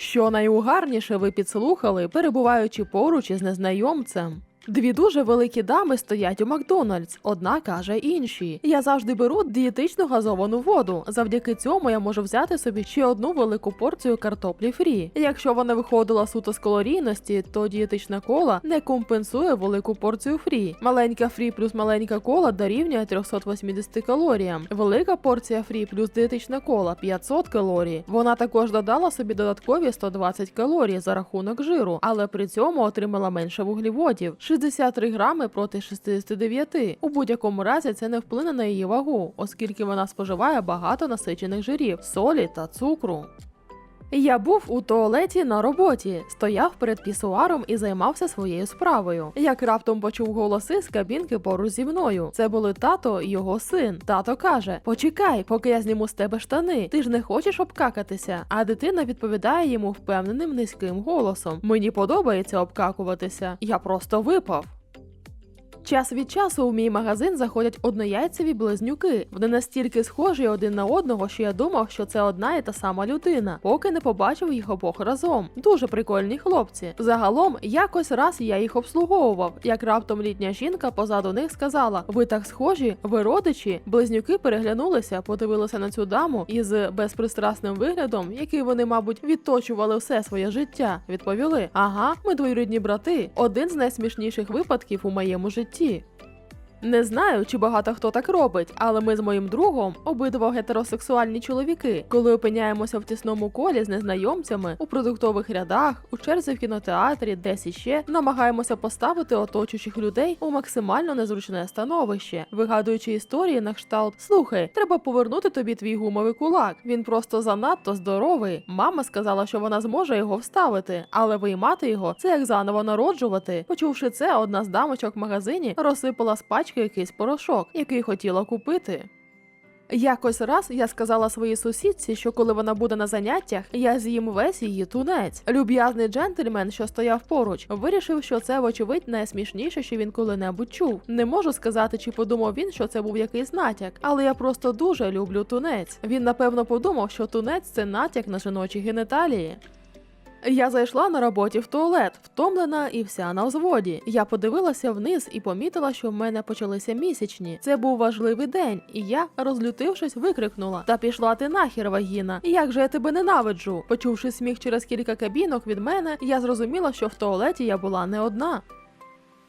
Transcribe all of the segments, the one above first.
Що найугарніше ви підслухали, перебуваючи поруч із незнайомцем. Дві дуже великі дами стоять у Макдональдс, одна каже іншій. Я завжди беру дієтичну газовану воду. Завдяки цьому я можу взяти собі ще одну велику порцію картоплі фрі. Якщо вона виходила суто з калорійності, то дієтична кола не компенсує велику порцію фрі. Маленька фрі плюс маленька кола дорівнює 380 калоріям. Велика порція фрі плюс дієтична кола 500 калорій. Вона також додала собі додаткові 120 калорій за рахунок жиру, але при цьому отримала менше вуглеводів 63 грами проти 69. У будь-якому разі це не вплине на її вагу, оскільки вона споживає багато насичених жирів, солі та цукру. Я був у туалеті на роботі, стояв перед пісуаром і займався своєю справою. Як раптом почув голоси з кабінки поруч зі мною. Це були тато і його син. Тато каже: Почекай, поки я зніму з тебе штани. Ти ж не хочеш обкакатися. А дитина відповідає йому впевненим низьким голосом: Мені подобається обкакуватися. Я просто випав. Час від часу в мій магазин заходять однояйцеві близнюки. Вони настільки схожі один на одного, що я думав, що це одна і та сама людина, поки не побачив їх обох разом. Дуже прикольні хлопці. Загалом, якось раз я їх обслуговував. Як раптом літня жінка позаду них сказала: Ви так схожі, ви родичі. Близнюки переглянулися, подивилися на цю даму із безпристрасним виглядом, який вони, мабуть, відточували все своє життя. Відповіли: Ага, ми двоюрідні брати. Один з найсмішніших випадків у моєму житті. 记》Не знаю, чи багато хто так робить, але ми з моїм другом, обидва гетеросексуальні чоловіки, коли опиняємося в тісному колі з незнайомцями у продуктових рядах, у черзі в кінотеатрі, десь іще, намагаємося поставити оточуючих людей у максимально незручне становище, вигадуючи історії на кшталт Слухай, треба повернути тобі твій гумовий кулак. Він просто занадто здоровий. Мама сказала, що вона зможе його вставити, але виймати його це як заново народжувати. Почувши це, одна з дамочок в магазині розсипала з пачки якийсь порошок, який хотіла купити. Якось раз я сказала своїй сусідці, що коли вона буде на заняттях, я з'їм весь її тунець. Люб'язний джентльмен, що стояв поруч, вирішив, що це, вочевидь, найсмішніше, що він коли-небудь чув. Не можу сказати, чи подумав він, що це був якийсь натяк, але я просто дуже люблю тунець. Він напевно подумав, що тунець це натяк на жіночі геніталії. Я зайшла на роботі в туалет, втомлена і вся на взводі. Я подивилася вниз і помітила, що в мене почалися місячні. Це був важливий день, і я, розлютившись, викрикнула: Та пішла ти нахер, вагіна! Як же я тебе ненавиджу? Почувши сміх через кілька кабінок від мене, я зрозуміла, що в туалеті я була не одна.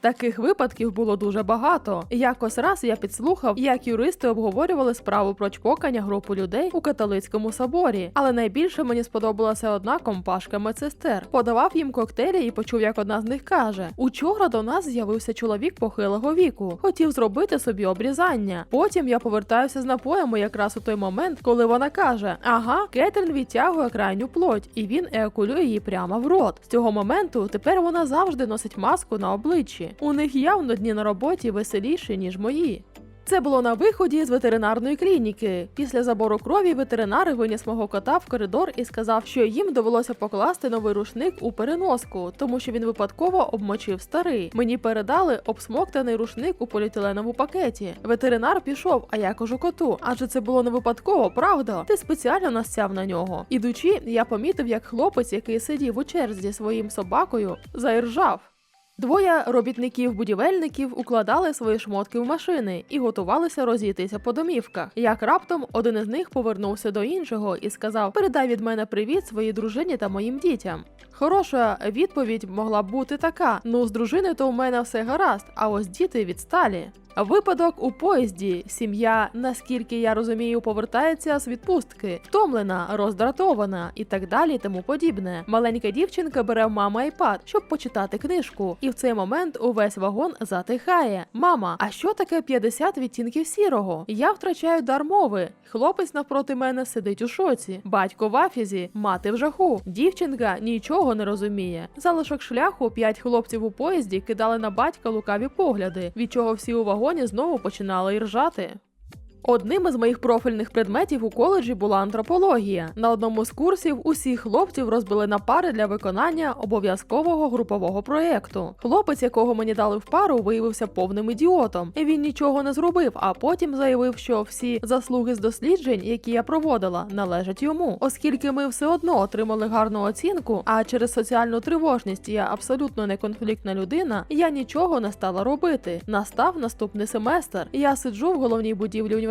Таких випадків було дуже багато. Якось раз я підслухав, як юристи обговорювали справу про чпокання групи людей у католицькому соборі. Але найбільше мені сподобалася одна компашка медсестер. Подавав їм коктейлі і почув, як одна з них каже: Учора до нас з'явився чоловік похилого віку, хотів зробити собі обрізання. Потім я повертаюся з напоями якраз у той момент, коли вона каже: Ага, Кетрін відтягує крайню плоть, і він еякулює її прямо в рот. З цього моменту тепер вона завжди носить маску на обличчі. У них явно дні на роботі веселіші, ніж мої. Це було на виході з ветеринарної клініки. Після забору крові ветеринар виніс мого кота в коридор і сказав, що їм довелося покласти новий рушник у переноску, тому що він випадково обмочив старий. Мені передали обсмоктаний рушник у поліетиленовому пакеті. Ветеринар пішов, а я кажу коту. Адже це було не випадково, правда? Ти спеціально насяв на нього. Ідучи, я помітив, як хлопець, який сидів у черзі зі своїм собакою, заіржав. Двоє робітників-будівельників укладали свої шмотки в машини і готувалися розійтися по домівках. Як раптом один із них повернувся до іншого і сказав: Передай від мене привіт своїй дружині та моїм дітям. Хороша відповідь могла б бути така: ну з дружиною то в мене все гаразд, а ось діти відсталі. Випадок у поїзді. Сім'я, наскільки я розумію, повертається з відпустки, втомлена, роздратована і так далі, тому подібне. Маленька дівчинка бере в мами айпад, щоб почитати книжку, і в цей момент увесь вагон затихає. Мама, а що таке 50 відтінків сірого? Я втрачаю дар мови. Хлопець навпроти мене сидить у шоці. Батько в афізі, мати в жаху. Дівчинка нічого не розуміє. Залишок шляху п'ять хлопців у поїзді кидали на батька лукаві погляди, від чого всі у вагоні знову починали іржати. Одним із моїх профільних предметів у коледжі була антропологія. На одному з курсів усіх хлопців розбили на пари для виконання обов'язкового групового проєкту. Хлопець, якого мені дали в пару, виявився повним ідіотом. Він нічого не зробив, а потім заявив, що всі заслуги з досліджень, які я проводила, належать йому, оскільки ми все одно отримали гарну оцінку. А через соціальну тривожність я абсолютно не конфліктна людина. Я нічого не стала робити. Настав наступний семестр. Я сиджу в головній будівлі університету,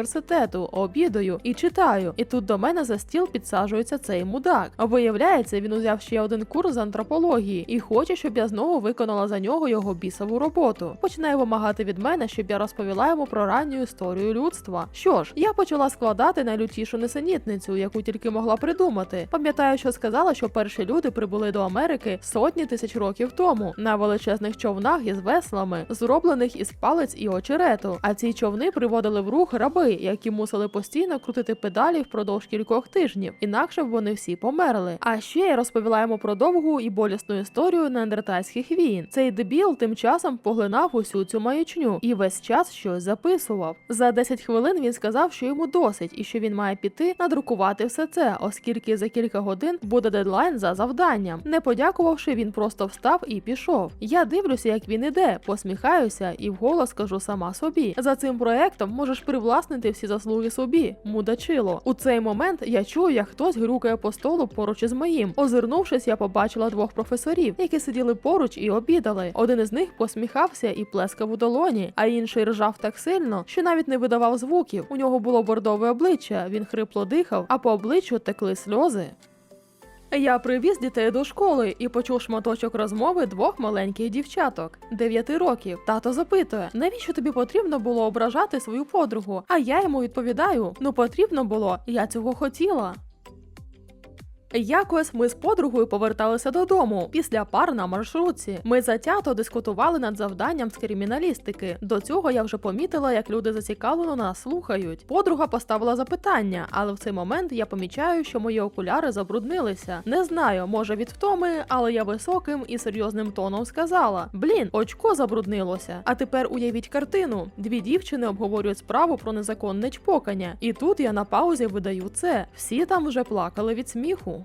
обідаю і читаю. І тут до мене за стіл підсаджується цей мудак. Виявляється, він узяв ще один курс з антропології і хоче, щоб я знову виконала за нього його бісову роботу. Починає вимагати від мене, щоб я розповіла йому про ранню історію людства. Що ж, я почала складати найлютішу несенітницю, яку тільки могла придумати. Пам'ятаю, що сказала, що перші люди прибули до Америки сотні тисяч років тому на величезних човнах із веслами, зроблених із палець і очерету. А ці човни приводили в рух раби, які мусили постійно крутити педалі впродовж кількох тижнів, інакше б вони всі померли. А ще я розповіла йому про довгу і болісну історію неандертальських війн. Цей дебіл тим часом поглинав усю цю маячню і весь час щось записував. За 10 хвилин він сказав, що йому досить і що він має піти надрукувати все це, оскільки за кілька годин буде дедлайн за завданням. Не подякувавши, він просто встав і пішов. Я дивлюся, як він іде, посміхаюся і вголос кажу сама собі. За цим проектом можеш привласнити всі заслуги собі, мудачило. У цей момент я чую, як хтось грюкає по столу поруч із моїм. Озирнувшись, я побачила двох професорів, які сиділи поруч і обідали. Один із них посміхався і плескав у долоні, а інший ржав так сильно, що навіть не видавав звуків. У нього було бордове обличчя, він хрипло дихав, а по обличчю текли сльози. Я привіз дітей до школи і почув шматочок розмови двох маленьких дівчаток, дев'яти років. Тато запитує, навіщо тобі потрібно було ображати свою подругу? А я йому відповідаю: ну потрібно було, я цього хотіла. Якось ми з подругою поверталися додому після пар на маршрутці. Ми затято дискутували над завданням з криміналістики. До цього я вже помітила, як люди зацікавлено нас слухають. Подруга поставила запитання, але в цей момент я помічаю, що мої окуляри забруднилися. Не знаю, може від втоми, але я високим і серйозним тоном сказала: Блін, очко забруднилося. А тепер уявіть картину: дві дівчини обговорюють справу про незаконне чпокання. І тут я на паузі видаю це. Всі там вже плакали від сміху.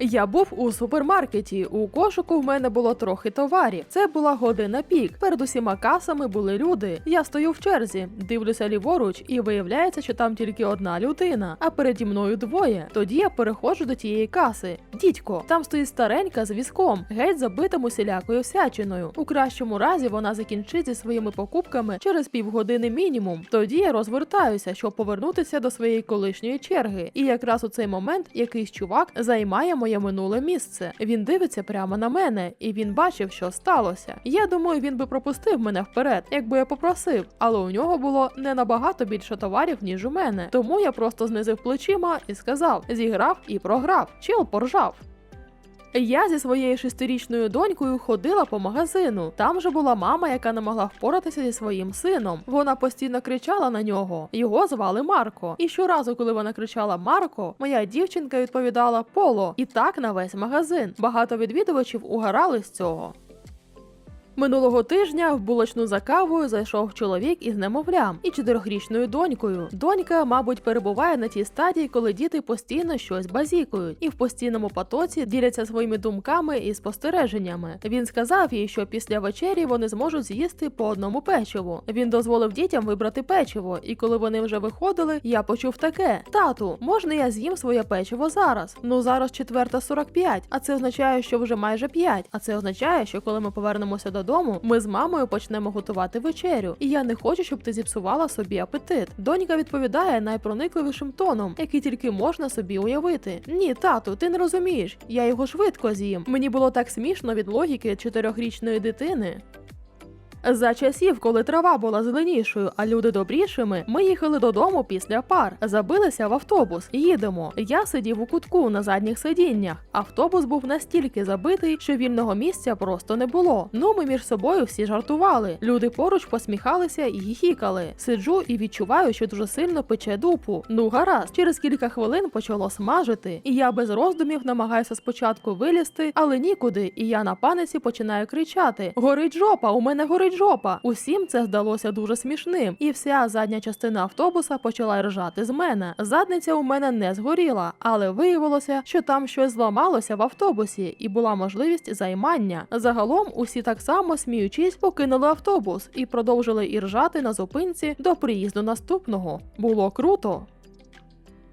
Я був у супермаркеті. У кошику в мене було трохи товарів. Це була година пік. Перед усіма касами були люди. Я стою в черзі, дивлюся ліворуч, і виявляється, що там тільки одна людина, а переді мною двоє. Тоді я переходжу до тієї каси. Дідько, там стоїть старенька з візком, геть забитим усілякою всячиною. У кращому разі вона закінчить зі своїми покупками через півгодини мінімум. Тоді я розвертаюся, щоб повернутися до своєї колишньої черги. І якраз у цей момент якийсь чувак займає моє минуле місце. Він дивиться прямо на мене, і він бачив, що сталося. Я думаю, він би пропустив мене вперед, якби я попросив, але у нього було не набагато більше товарів, ніж у мене. Тому я просто знизив плечима і сказав: зіграв і програв. Чел поржав. Я зі своєю шестирічною донькою ходила по магазину. Там же була мама, яка не могла впоратися зі своїм сином. Вона постійно кричала на нього. Його звали Марко. І щоразу, коли вона кричала Марко, моя дівчинка відповідала Поло. І так на весь магазин. Багато відвідувачів угорали з цього. Минулого тижня в булочну за кавою зайшов чоловік із немовлям і чотирьохрічною донькою. Донька, мабуть, перебуває на тій стадії, коли діти постійно щось базікують, і в постійному потоці діляться своїми думками і спостереженнями. Він сказав їй, що після вечері вони зможуть з'їсти по одному печиву. Він дозволив дітям вибрати печиво, і коли вони вже виходили, я почув таке: тату, можна я з'їм своє печиво зараз? Ну зараз четверта 45, а це означає, що вже майже 5. А це означає, що коли ми повернемося додому, ми з мамою почнемо готувати вечерю. І я не хочу, щоб ти зіпсувала собі апетит. Донька відповідає найпроникливішим тоном, який тільки можна собі уявити. Ні, тату, ти не розумієш. Я його швидко з'їм. Мені було так смішно від логіки чотирьохрічної дитини. За часів, коли трава була зеленішою, а люди добрішими, ми їхали додому після пар, забилися в автобус. Їдемо. Я сидів у кутку на задніх сидіннях. Автобус був настільки забитий, що вільного місця просто не було. Ну, ми між собою всі жартували. Люди поруч посміхалися і гіхікали. Сиджу і відчуваю, що дуже сильно пече дупу. Ну гаразд, через кілька хвилин почало смажити, і я без роздумів намагаюся спочатку вилізти, але нікуди. І я на паниці починаю кричати: Горить жопа, у мене горить жопа. Усім це здалося дуже смішним, і вся задня частина автобуса почала ржати з мене. Задниця у мене не згоріла, але виявилося, що там щось зламалося в автобусі, і була можливість займання. Загалом усі так само сміючись покинули автобус і продовжили і ржати на зупинці до приїзду наступного. Було круто.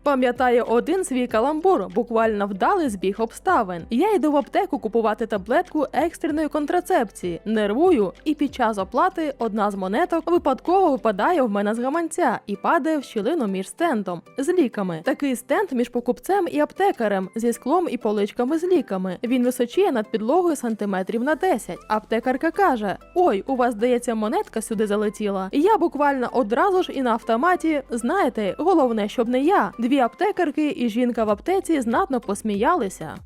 Пам'ятаю один свій каламбур, буквально вдалий збіг обставин. Я йду в аптеку купувати таблетку екстреної контрацепції, нервую, і під час оплати одна з монеток випадково випадає в мене з гаманця і падає в щілину між стендом з ліками. Такий стенд між покупцем і аптекарем зі склом і поличками з ліками. Він височіє над підлогою сантиметрів на 10. Аптекарка каже: Ой, у вас здається, монетка сюди залетіла. Я буквально одразу ж і на автоматі, знаєте, головне, щоб не я. Дві аптекарки і жінка в аптеці знатно посміялися.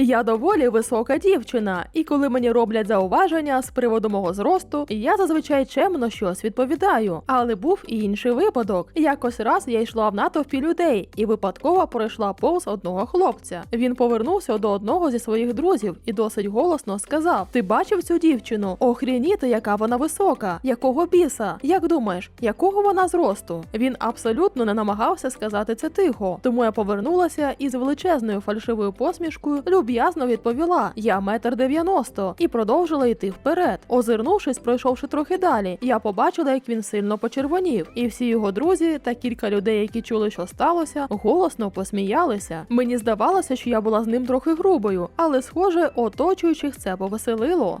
Я доволі висока дівчина, і коли мені роблять зауваження з приводу мого зросту, я зазвичай чемно щось відповідаю. Але був і інший випадок. Якось раз я йшла в натовпі людей і випадково пройшла повз одного хлопця. Він повернувся до одного зі своїх друзів і досить голосно сказав: Ти бачив цю дівчину? Охрініти, яка вона висока, якого біса? Як думаєш, якого вона зросту? Він абсолютно не намагався сказати це тихо, тому я повернулася і з величезною фальшивою посмішкою люб'язно відповіла: Я метр дев'яносто і продовжила йти вперед. Озирнувшись, пройшовши трохи далі, я побачила, як він сильно почервонів, і всі його друзі та кілька людей, які чули, що сталося, голосно посміялися. Мені здавалося, що я була з ним трохи грубою, але схоже, оточуючих це повеселило.